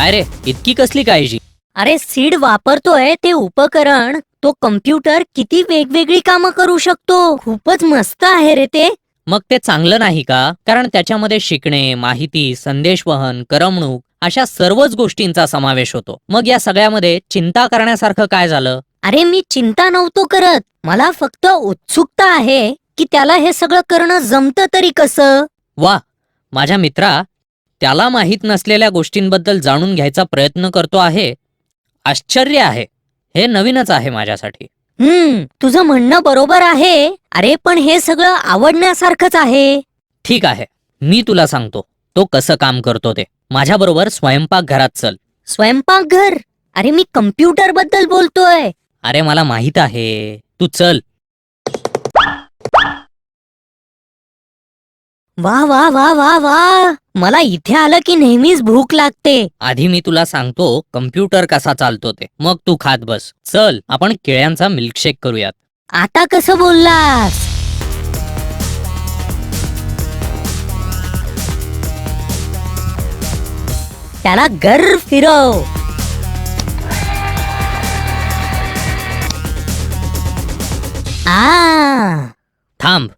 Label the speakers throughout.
Speaker 1: काय रे? इतकी कसली काळजी?
Speaker 2: अरे सीड वापरतोय ते उपकरण. तो कम्प्युटर किती वेगवेगळी कामं करू शकतो? खूपच मस्त आहे रे ते.
Speaker 1: मग ते चांगलं नाही का? कारण त्याच्यामध्ये शिकणे माहिती संदेशवहन करमणूक अशा सर्वच गोष्टींचा समावेश होतो. मग या सगळ्यामध्ये चिंता करण्यासारखं काय झालं?
Speaker 2: अरे मी चिंता नव्हतो करत. मला फक्त उत्सुकता आहे की त्याला हे सगळं करणं जमतं तरी कसं?
Speaker 1: वा! माझ्या मित्रा त्याला माहीत नसलेल्या गोष्टींबद्दल जाणून घ्यायचा प्रयत्न करतो आहे. आश्चर्य आहे. हे नवीनच आहे माझ्यासाठी.
Speaker 2: हम्म तुझं म्हणणं बरोबर आहे. अरे पण हे सगळं आवडण्यासारखंच आहे.
Speaker 1: ठीक आहे. मी तुला सांगतो. तो कसं काम करतो ते. माझ्याबरोबर स्वयंपाक घरात चल.
Speaker 2: स्वयंपाकघर? अरे मी कम्प्युटरबद्दल बोलतोय.
Speaker 1: अरे मला माहीत आहे. तू चल.
Speaker 2: वा वा वा वा वा. मला इथे आलं की नेहमीच भूक लागते.
Speaker 1: आधी मी तुला सांगतो कम्प्युटर कसा चालतो ते. मग तू खात बस. चल आपण केळ्यांचा मिल्कशेक करूयात.
Speaker 2: आता कसं बोललास? त्याला गर फिरव. आ.
Speaker 1: थांब.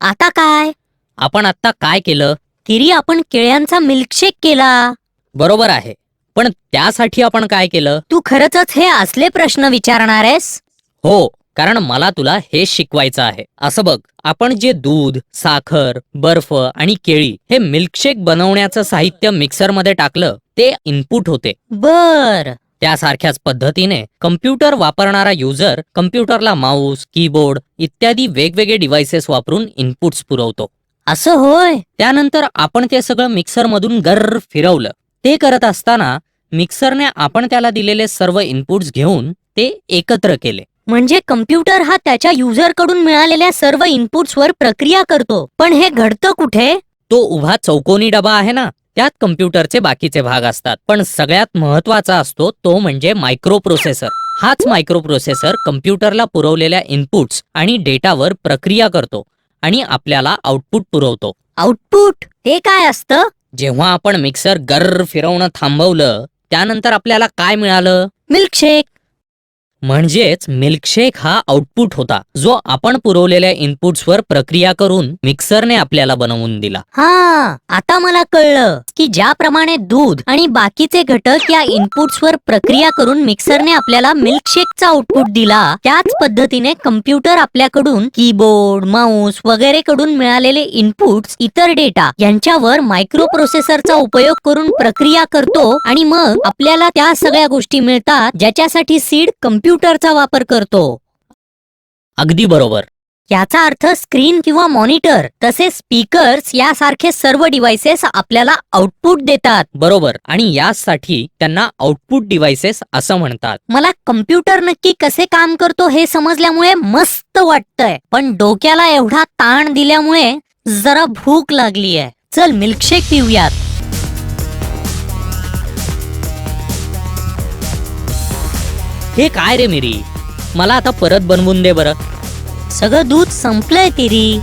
Speaker 2: आता काय?
Speaker 1: आपण आता काय केलं?
Speaker 2: तिरी आपण केळ्यांचा मिल्कशेक केला.
Speaker 1: बरोबर आहे. पण त्यासाठी आपण काय केलं?
Speaker 2: तू खरंच हे असले प्रश्न विचारणार आहेस
Speaker 1: हो कारण मला तुला हे शिकवायचं आहे. असं बघ आपण जे दूध साखर बर्फ आणि केळी हे मिल्कशेक बनवण्याचं साहित्य मिक्सरमध्ये टाकलं ते इनपुट होते.
Speaker 2: बर.
Speaker 1: त्यासारख्याच पद्धतीने कम्प्युटर वापरणारा युजर कम्प्युटरला माऊस कीबोर्ड इत्यादी वेगवेगळे डिव्हायसेस वापरून इनपुट्स पुरवतो.
Speaker 2: असं होय.
Speaker 1: त्यानंतर आपण ते सगळं मिक्सरमधून गर्र फिरवलं. ते करत असताना मिक्सरने आपण त्याला दिलेले सर्व इनपुट्स घेऊन ते एकत्र केले.
Speaker 2: म्हणजे कम्प्युटर हा त्याच्या युजरकडून मिळालेल्या सर्व इनपुट्स वर प्रक्रिया करतो. पण हे घडतं कुठे?
Speaker 1: तो उभा चौकोनी डबा आहे ना त्यात कम्प्युटरचे बाकीचे भाग असतात. पण सगळ्यात महत्त्वाचा असतो तो म्हणजे मायक्रो प्रोसेसर हाच मायक्रो प्रोसेसर कम्प्युटरला पुरवलेल्या इनपुट्स आणि डेटावर प्रक्रिया करतो. आणि आपल्याला आउटपुट पुरवतो.
Speaker 2: आउटपुट ते काय असतं?
Speaker 1: जेव्हा आपण मिक्सर गर्र फिरवणं थांबवलं त्यानंतर आपल्याला काय मिळालं?
Speaker 2: मिल्कशेक
Speaker 1: म्हणजेच मिल्कशेक हा आउटपुट होता जो आपण पुरवलेल्या इनपुट्सवर प्रक्रिया करून मिक्सरने आपल्याला बनवून दिला.
Speaker 2: हा आता मला कळलं की ज्याप्रमाणे दूध आणि बाकीचे घटक या इनपुट्सवर प्रक्रिया करून मिक्सरने आपल्याला मिल्कशेकचा आउटपुट दिला त्याच पद्धतीने कम्प्युटर आपल्याकडून कीबोर्ड माऊस वगैरे कडून मिळालेले इनपुट्स इतर डेटा यांच्यावर मायक्रो प्रोसेसरचा उपयोग करून प्रक्रिया करतो आणि मग आपल्याला त्या सगळ्या गोष्टी मिळतात ज्याच्यासाठी सीड कम्प्युटरचा वापर करतो.
Speaker 1: अगदी बरोबर.
Speaker 2: याचा अर्थ स्क्रीन किंवा मॉनिटर तसेच स्पीकर्स यासारखे सर्व डिव्हाइसेस आपल्याला आउटपुट देतात.
Speaker 1: बरोबर. आणि यासाठी त्यांना आउटपुट डिव्हायसेस असं म्हणतात.
Speaker 2: मला कम्प्युटर नक्की कसे काम करतो हे समजल्यामुळे मस्त वाटतंय. पण डोक्याला एवढा ताण दिल्यामुळे जरा भूक लागली आहे चल मिल्कशेक पिऊयात.
Speaker 1: हे काय रे मिरी? मला आता परत बनवून दे बरं.
Speaker 2: सगळं दूध संपलंय तिरी.